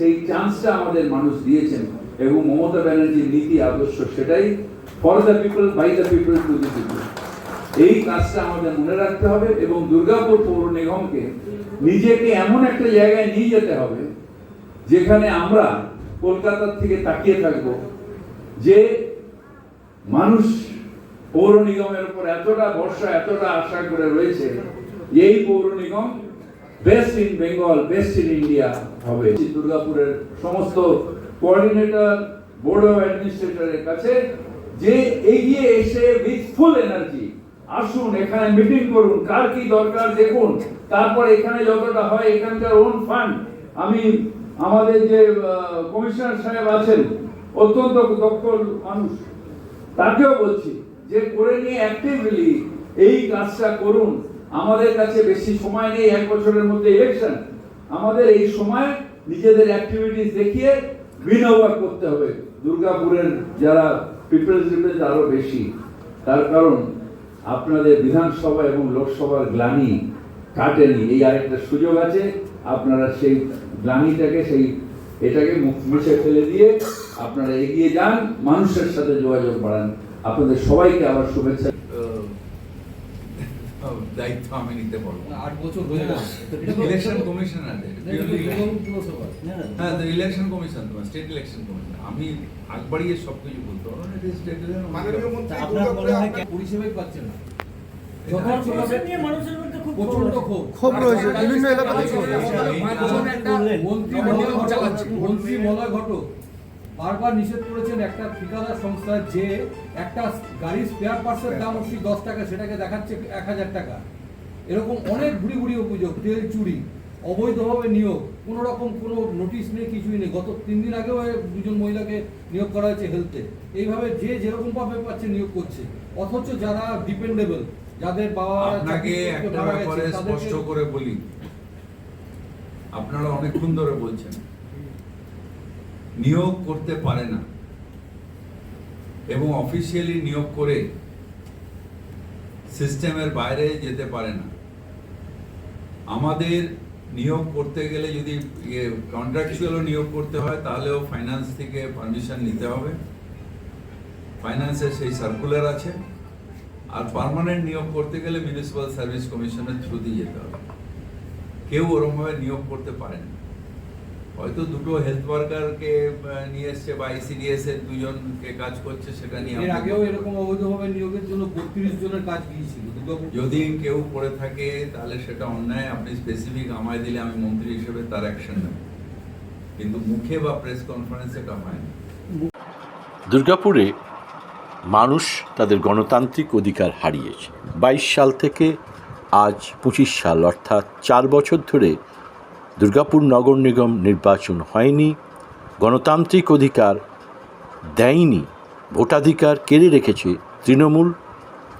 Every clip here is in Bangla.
সেই চান্সটা আমাদের মানুষ দিয়েছেন। এবং মমতা ব্যানার্জির নীতি, আদর্শ, সেটাই for the people by the people to the people এই কাজটা আমাদের মনে রাখতে হবে এবং দুর্গাপুর পৌর নিগমকে নিজেকে এমন একটা জায়গায় নিয়ে যেতে হবে, যেখানে আমরা কলকাতার থেকে তাকিয়ে থাকব যে মানুষ পৌর নিগমের উপর এতটা ভরসা, এতটা আশা করে রয়েছে, এই পৌর নিগম best in Bengal best in India হবে। দুর্গাপুরের সমস্ত কোঅর্ডিনেটর বোর্ড অফ অ্যাডমিনিস্ট্রেটরের কাছে যে এগিয়ে এসে উইথ ফুল এনার্জি আসুন, এখানে মিটিং করুন, কার কি দরকার দেখুন, তারপর এখানে যতটা হয় এখানকার ওন ফান্ড আমি আমাদের যে কমিশনার সাহেব আছেন, অত্যন্ত দক্ষ মানুষ, তাকেও বলছি যে করে নিয়ে অ্যাক্টিভলি এই কাজটা করুন। আমাদের কাছে বেশি সময় নেই, এক বছরের মধ্যে ইলেকশন আমাদের এই সময় নিজেদের অ্যাক্টিভিটিস দেখিয়ে উইন করতে হবে। দুর্গাপুরের যারা পিপলস রিপ্রেজেন্ট আরও বেশি। তার কারণ, আপনাদের বিধানসভা এবং লোকসভার গ্লানি কাটেনি। এই আরেকটা সুযোগ আছে, আপনারা সেই গ্লানিটাকে, সেই এটাকে মুছে ফেলে দিয়ে আপনারা এগিয়ে যান, মানুষের সাথে যোগাযোগ বাড়ান। আপনাদের সবাইকে আবার শুভেচ্ছা। দায়িত্ব আমি নিতে পারব আট বছর হয়ে গেল ইলেকশন কমিশনার না, না, হ্যাঁ তো ইলেকশন কমিশন তোমার স্টেট ইলেকশন কমিশন আমি আগ বাড়িয়ে সব কিছু বলতে পারব মনে হয় পরিষেবাই পাচ্ছেন না যথাযথভাবে নিয়ে মানুষের মধ্যে খুব প্রচণ্ড ক্ষোভ ক্ষোভ রয়েছে, বিভিন্ন এলাকাতে ক্ষোভ রয়েছে। মন্ত্রী মলয় মন্ত্রী মলয় ঘটক বারবার নিষেধ করেছেন একটা ঠিকাদার সংস্থা যে একটা গাড়ির স্পেয়ার পার্টসের দাম হচ্ছে দশ টাকা সেটাকে দেখাচ্ছে এক হাজার টাকা। এরকম অনেক ঘুরি ঘুরি অভিযোগ তেল চুরি অবৈধভাবে নিয়োগ কোনো রকম কোনো নোটিশ নেই কিছুই নেই। গত তিন দিন আগেও দুজন মহিলাকে নিয়োগ করা হয়েছে হেলথে এইভাবে যে যেরকম ভাবে পাচ্ছে নিয়োগ করছে অথচ যারা ডিপেন্ডেবল যাদের বাবা আপনাকে একটা ব্যাপারে স্পষ্ট করে বলি। আপনারা অনেকক্ষণ ধরে বলছেন। নিয়োগ করতে পারে না। এবং অফিসিয়ালি নিয়োগ করে সিস্টেমের বাইরে যেতে পারে না। আমাদের নিয়োগ করতে গেলে যদি কন্ট্রাকচুয়ালও নিয়োগ করতে হয়, তাহলেও ফাইন্যান্স থেকে পারমিশন নিতে হবে। ফাইন্যান্সের সেই সার্কুলার আছে। আর পারমানেন্ট নিয়োগ করতে গেলে মিউনিসিপ্যাল সার্ভিস কমিশনের থ্রু দিয়ে যেতে হবে। কেউ ওরমভাবে নিয়োগ করতে পারে না। হয়তো দুটো হেলথ ওয়ার্কারকে নিয়ে এসছে বা আইসিডিএস এর দুজনকে কাজ করছে সেটা নিয়ে এর আগেও এরকম অবৈধভাবে নিয়োগের জন্য বত্রিশ জনের কাজ গিয়েছিল যদি কেউ করে থাকে তাহলে সেটা অন্যায়। আপনি স্পেসিফিক আমায় দিলে আমি মন্ত্রী হিসেবে তার অ্যাকশন নেব। কিন্তু মুখে বা প্রেস কনফারেন্সে এটা হয় না দুর্গাপুরে মানুষ তাদের গণতান্ত্রিক অধিকার হারিয়েছে। বাইশ সাল থেকে আজ পঁচিশ সাল অর্থাৎ চার বছর ধরে দুর্গাপুর নগর নিগম নির্বাচন হয়নি, গণতান্ত্রিক অধিকার দেয়নি, ভোটাধিকার কেড়ে রেখেছে তৃণমূল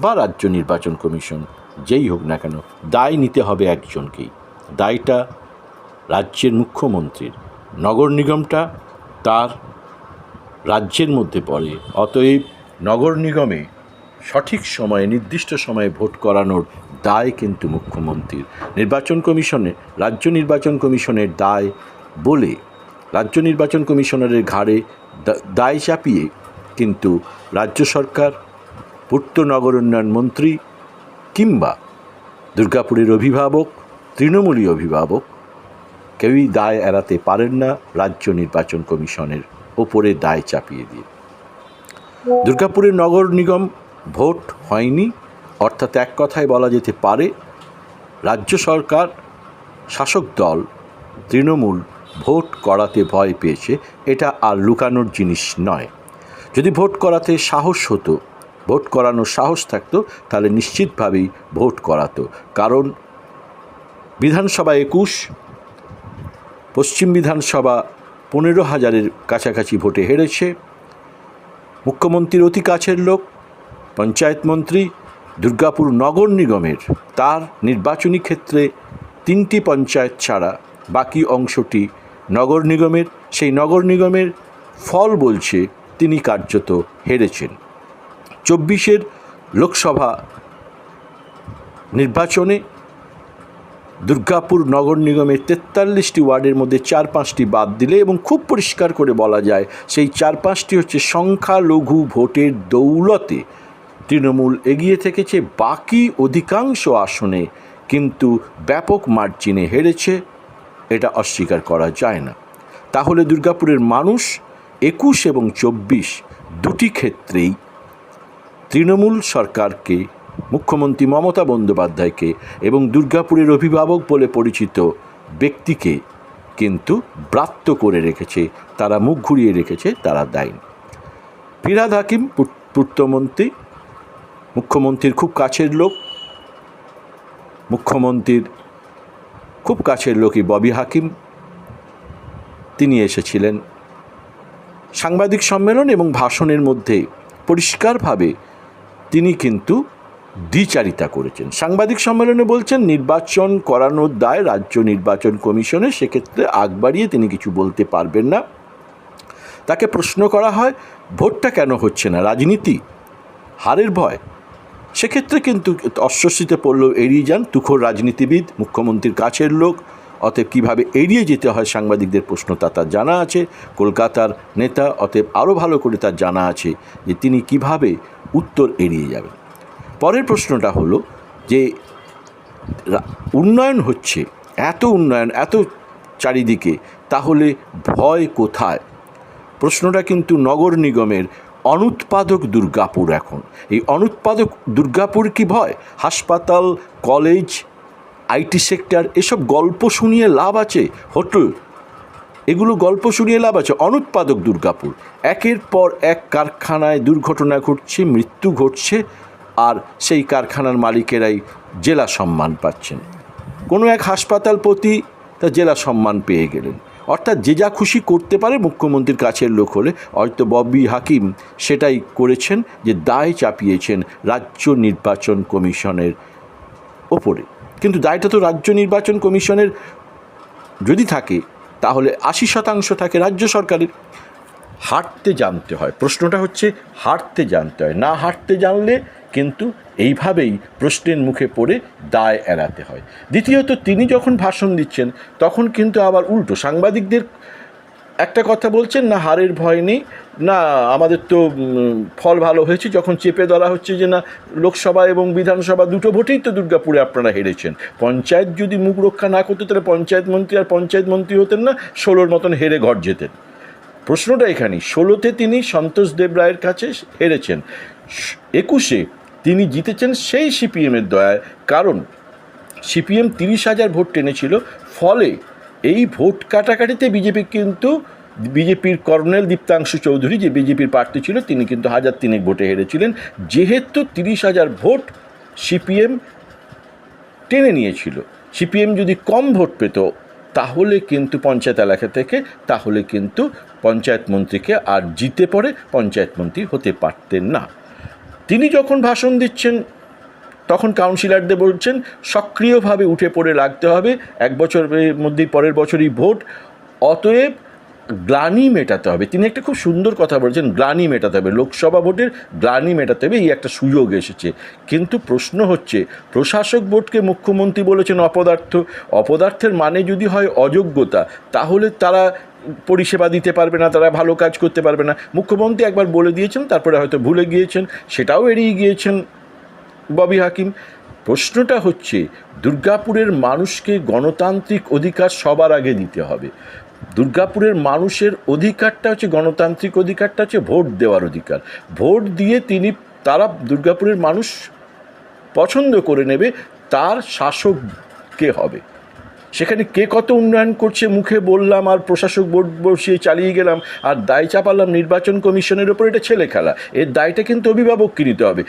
বা রাজ্য নির্বাচন কমিশন। যেই হোক না কেন, দায় নিতে হবে একজনকেই। দায়টা রাজ্যের মুখ্যমন্ত্রীর। নগর নিগমটা তার রাজ্যের মধ্যে পড়ে। অতএব নগর নিগমে সঠিক সময়ে, নির্দিষ্ট সময়ে ভোট করানোর দায় কিন্তু মুখ্যমন্ত্রীর। নির্বাচন কমিশনে, রাজ্য নির্বাচন কমিশনের দায় বলে রাজ্য নির্বাচন কমিশনারের ঘাড়ে দায় চাপিয়ে কিন্তু রাজ্য সরকার, পূর্ত নগর উন্নয়ন মন্ত্রী কিংবা দুর্গাপুরের অভিভাবক, তৃণমূলী অভিভাবক কেউই দায় এড়াতে পারেন না রাজ্য নির্বাচন কমিশনের ওপরে দায় চাপিয়ে দিয়ে। দুর্গাপুরের নগর নিগম ভোট হয়নি। অর্থাৎ এক কথায় বলা যেতে পারে, রাজ্য সরকার, শাসক দল, তৃণমূল ভোট করাতে ভয় পেয়েছে, এটা আর লুকানোর জিনিস নয়। যদি ভোট করাতে সাহস হতো, ভোট করানোর সাহস থাকতো, তাহলে নিশ্চিতভাবেই ভোট করাতো। কারণ বিধানসভা একুশ, পশ্চিম বিধানসভা পনেরো হাজারের কাছাকাছি ভোটে হেরেছে, মুখ্যমন্ত্রীর অতি কাছের লোক, পঞ্চায়েত মন্ত্রী দুর্গাপুর নগর নিগমের তার নির্বাচনী ক্ষেত্রে তিনটি পঞ্চায়েত ছাড়া বাকি অংশটি নগর নিগমের, সেই নগর নিগমের ফল বলছে তিনি কার্যত হেরেছেন। চব্বিশের লোকসভা নির্বাচনে দুর্গাপুর নগর নিগমের তেতাল্লিশটি ওয়ার্ডের মধ্যে চার পাঁচটি বাদ দিলে এবং খুব পরিষ্কার করে বলা যায়, সেই চার পাঁচটি হচ্ছে সংখ্যালঘু ভোটের দৌলতে তৃণমূল এগিয়ে থেকেছে বাকি অধিকাংশ আসনে, কিন্তু ব্যাপক মার্জিনে হেরেছে। এটা অস্বীকার করা যায় না। তাহলে দুর্গাপুরের মানুষ একুশ এবং চব্বিশ দুটি ক্ষেত্রেই তৃণমূল সরকারকে, মুখ্যমন্ত্রী মমতা বন্দ্যোপাধ্যায়কে এবং দুর্গাপুরের অভিভাবক বলে পরিচিত ব্যক্তিকে কিন্তু ব্রাত্য করে রেখেছে, তারা মুখ ঘুরিয়ে রেখেছে, তারা দেয়নি। ফিরাদ হাকিম পূর্তমন্ত্রী মুখ্যমন্ত্রীর খুব কাছের লোক, মুখ্যমন্ত্রীর খুব কাছের লোকই ববি হাকিম। তিনি এসেছিলেন সাংবাদিক সম্মেলন এবং ভাষণের মধ্যে পরিষ্কারভাবে তিনি কিন্তু দ্বিচারিতা করেছেন। সাংবাদিক সম্মেলনে বলছেন, নির্বাচন করানোর দায় রাজ্য নির্বাচন কমিশনে সেক্ষেত্রে আগ বাড়িয়ে তিনি কিছু বলতে পারবেন না। তাকে প্রশ্ন করা হয়, ভোটটা কেন হচ্ছে না? রাজনীতি? হারের ভয়? সেক্ষেত্রে কিন্তু অস্বস্তিতে পড়লেও এড়িয়ে যান তুখোর রাজনীতিবিদ, মুখ্যমন্ত্রীর কাছের লোক। অতএব কীভাবে এড়িয়ে যেতে হয় সাংবাদিকদের প্রশ্ন তা তার জানা আছে। কলকাতার নেতা অতএব আরও ভালো করে তার জানা আছে যে তিনি কীভাবে উত্তর এড়িয়ে যাবেন। পরের প্রশ্নটা হলো যে উন্নয়ন হচ্ছে, এত উন্নয়ন, এত চারিদিকে, তাহলে ভয় কোথায়? প্রশ্নটা কিন্তু নগর নিগমের অনুৎপাদক দুর্গাপুর এখন। এই অনুৎপাদক দুর্গাপুর কি ভয়? হাসপাতাল, কলেজ, আইটি সেক্টর, এসব গল্প শুনিয়ে লাভ আছে? হোটেল, এগুলো গল্প শুনিয়ে লাভ আছে। অনুৎপাদক দুর্গাপুর, একের পর এক কারখানায় দুর্ঘটনা ঘটছে, মৃত্যু ঘটছে, আর সেই কারখানার মালিকেরাই জেলা সম্মান পাচ্ছেন। কোনো এক হাসপাতাল প্রতি তা জেলা সম্মান পেয়ে গেলেন। অর্থাৎ যে যা খুশি করতে পারে মুখ্যমন্ত্রীর কাছের লোক হলে, হয়তো ববি হাকিম সেটাই করেছেন যে দায় চাপিয়েছেন রাজ্য নির্বাচন কমিশনের ওপরে। কিন্তু দায়টা তো রাজ্য নির্বাচন কমিশনের যদি থাকে, তাহলে আশি শতাংশ থাকে রাজ্য সরকারের। হাঁটতে জানতে হয়। প্রশ্নটা হচ্ছে হাঁটতে জানতে হয়। না হাঁটতে জানলে কিন্তু এইভাবেই প্রশ্নের মুখে পড়ে দায় এড়াতে হয়। দ্বিতীয়ত, তিনি যখন ভাষণ দিচ্ছেন, তখন কিন্তু আবার উল্টো সাংবাদিকদের একটা কথা বলছেন, না, হারের ভয় নেই, না, আমাদের তো ফল ভালো হয়েছে। যখন চেপে ধরা হচ্ছে যে, না, লোকসভা এবং বিধানসভা দুটো ভোটেই তো দুর্গাপুরে আপনারা হেরেছেন। পঞ্চায়েত যদি মুখ রক্ষা না করতো, তাহলে পঞ্চায়েত মন্ত্রী আর পঞ্চায়েত মন্ত্রী হতেন না, ষোলোর মতন হেরে ঘর যেতেন। প্রশ্নটা এখানে ষোলোতে তিনি সন্তোষ দেব রায়ের কাছে হেরেছেন। একুশে তিনি জিতেছেন সেই সিপিএমের দয়ায়। কারণ সিপিএম তিরিশ হাজার ভোট টেনেছিল, ফলে এই ভোট কাটাকাটিতে বিজেপি কিন্তু, বিজেপির কর্নেল দীপ্তাংশু চৌধুরী, যে বিজেপির প্রার্থী ছিল, তিনি কিন্তু হাজার তিনেক ভোটে হেরেছিলেন। যেহেতু তিরিশ হাজার ভোট সিপিএম টেনে নিয়েছিল, সিপিএম যদি কম ভোট পেত, তাহলে কিন্তু পঞ্চায়েত এলাকা থেকে, তাহলে কিন্তু পঞ্চায়েত মন্ত্রীকে আর জিতে পড়ে পঞ্চায়েত মন্ত্রী হতে পারতেন না। তিনি যখন ভাষণ দিচ্ছেন, তখন কাউন্সিলরদের বলছেন, সক্রিয়ভাবে উঠে পড়ে লাগতে হবে, এক বছরের মধ্যেই পরের বছরই ভোট, অতএব গ্লানি মেটাতে হবে। তিনি একটা খুব সুন্দর কথা বলেছেন, গ্লানি মেটাতে হবে। লোকসভা ভোটের গ্লানি মেটাতে হবে, এই একটা সুযোগ এসেছে। কিন্তু প্রশ্ন হচ্ছে, প্রশাসক বোর্ডকে মুখ্যমন্ত্রী বলেছেন অপদার্থ, অপদার্থের মানে যদি হয় অযোগ্যতা, তাহলে তারা পরিষেবা দিতে পারবে না, তারা ভালো কাজ করতে পারবে না। মুখ্যমন্ত্রী একবার বলে দিয়েছেন, তারপরে হয়তো ভুলে গিয়েছেন, সেটাও এড়িয়ে গিয়েছেন ববি হাকিম। প্রশ্নটা হচ্ছে, দুর্গাপুরের মানুষকে গণতান্ত্রিক অধিকার সবার আগে দিতে হবে। দুর্গাপুরের মানুষের অধিকারটা হচ্ছে গণতান্ত্রিক অধিকারটা হচ্ছে ভোট দেওয়ার অধিকার। ভোট দিয়ে তিনি, তারা দুর্গাপুরের মানুষ পছন্দ করে নেবে, তার শাসক কে হবে। সেখানে কে কত উন্নয়ন করছে মুখে বললাম, আর প্রশাসক বোর্ড বসিয়ে চালিয়ে গেলাম, আর দায় চাপালাম নির্বাচন কমিশনের ওপর, এটা ছেলে খেলা। এর দায়টা কিন্তু অভিভাবককে নিতে হবে।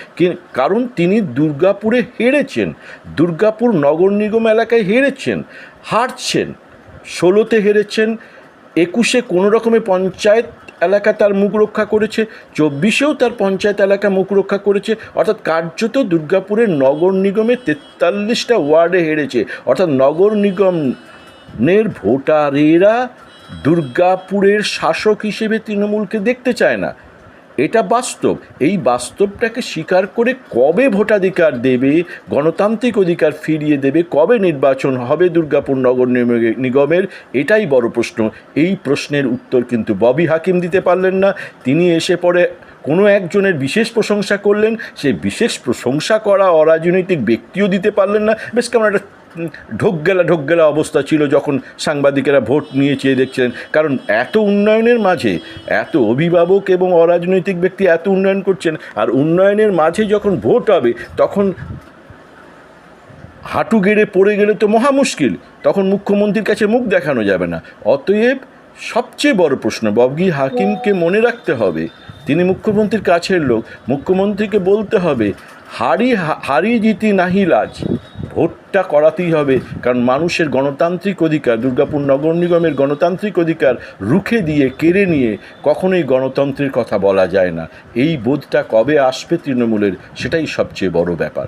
কারণ তিনি দুর্গাপুরে হেরেছেন, দুর্গাপুর নগর নিগম এলাকায় হেরেছেন, হারছেন, ষোলোতে হেরেছেন, একুশে কোনো রকমে পঞ্চায়েত এলাকা তার মুখ রক্ষা করেছে, চব্বিশেও তার পঞ্চায়েত এলাকা মুখ রক্ষা করেছে, অর্থাৎ কার্যত দুর্গাপুরের নগর নিগমে তেতাল্লিশটা ওয়ার্ডে হেরেছে। অর্থাৎ নগর নিগমের ভোটারেরা দুর্গাপুরের শাসক হিসেবে তৃণমূলকে দেখতে চায় না। এটা বাস্তব। এই বাস্তবটাকে স্বীকার করে কবে ভোটাধিকার দেবে, গণতান্ত্রিক অধিকার ফিরিয়ে দেবে, কবে নির্বাচন হবে দুর্গাপুর নগর নিগমে- নিগমের, এটাই বড় প্রশ্ন। এই প্রশ্নের উত্তর কিন্তু ববি হাকিম দিতে পারলেন না। তিনি এসে পরে কোনো একজনের বিশেষ প্রশংসা করলেন সেই বিশেষ প্রশংসা করা অরাজনৈতিক ব্যক্তিও দিতে পারলেন না। বেশ কেমন একটা উম, ঢোক গেলা ঢোক গেলা অবস্থা ছিল যখন সাংবাদিকেরা ভোট নিয়ে চেয়ে দেখছিলেন। কারণ এত উন্নয়নের মাঝে এত অভিভাবক এবং অরাজনৈতিক ব্যক্তি এত উন্নয়ন করছেন আর উন্নয়নের মাঝে যখন ভোট হবে তখন হাঁটু গেড়ে পড়ে গেলে তো মহা মুশকিল। তখন মুখ্যমন্ত্রীর কাছে মুখ দেখানো যাবে না। অতএব সবচেয়ে বড় প্রশ্ন ববগি হাকিমকে মনে রাখতে হবে। তিনি মুখ্যমন্ত্রীর কাছের লোক। মুখ্যমন্ত্রীকে বলতে হবে হারি হারি জিতি নাহি লাজ। ভোটটা করাতেই হবে। কারণ মানুষের গণতান্ত্রিক অধিকার, দুর্গাপুর নগর নিগমের গণতান্ত্রিক অধিকার রুখে দিয়ে, কেড়ে নিয়ে কখনোই গণতন্ত্রের কথা বলা যায় না। এই বোধটা কবে আসবে তৃণমূলের, সেটাই সবচেয়ে বড় ব্যাপার।